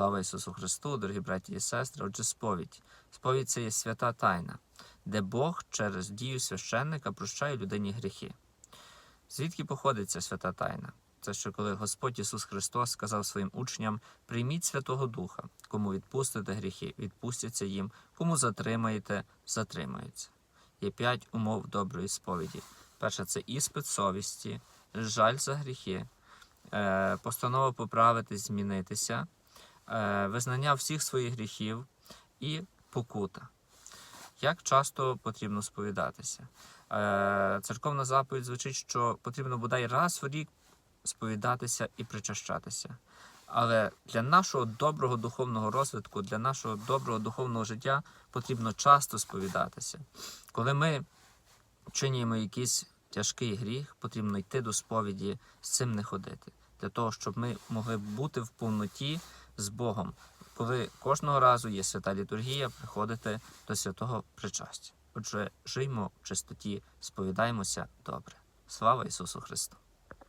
Слава Ісусу Христу, дорогі браті і сестри. Отже, сповідь. Сповідь це є свята тайна, де Бог через дію священника прощає людині гріхи. Звідки походить ця свята тайна? Це що коли Господь Ісус Христос сказав своїм учням: прийміть Святого Духа, кому відпустите гріхи, відпустяться їм, кому затримаєте, затримаються. Є п'ять умов доброї сповіді. Перша це іспит совісті, жаль за гріхи, е, постанова поправитись, змінитися, визнання всіх своїх гріхів і покута. Як часто потрібно сповідатися? Е, Церковна заповідь звучить, що потрібно бодай раз в рік сповідатися і причащатися. Але для нашого доброго духовного розвитку, для нашого доброго духовного життя потрібно часто сповідатися. Коли ми чинюємо якийсь тяжкий гріх, потрібно йти до сповіді, з цим не ходити, для того, щоб ми могли бути в повноті з Богом. Коли кожного разу є свята літургія, приходите до святого причастя. Отже, жиймо в чистоті, сповідаємося добре. Слава Ісусу Христу!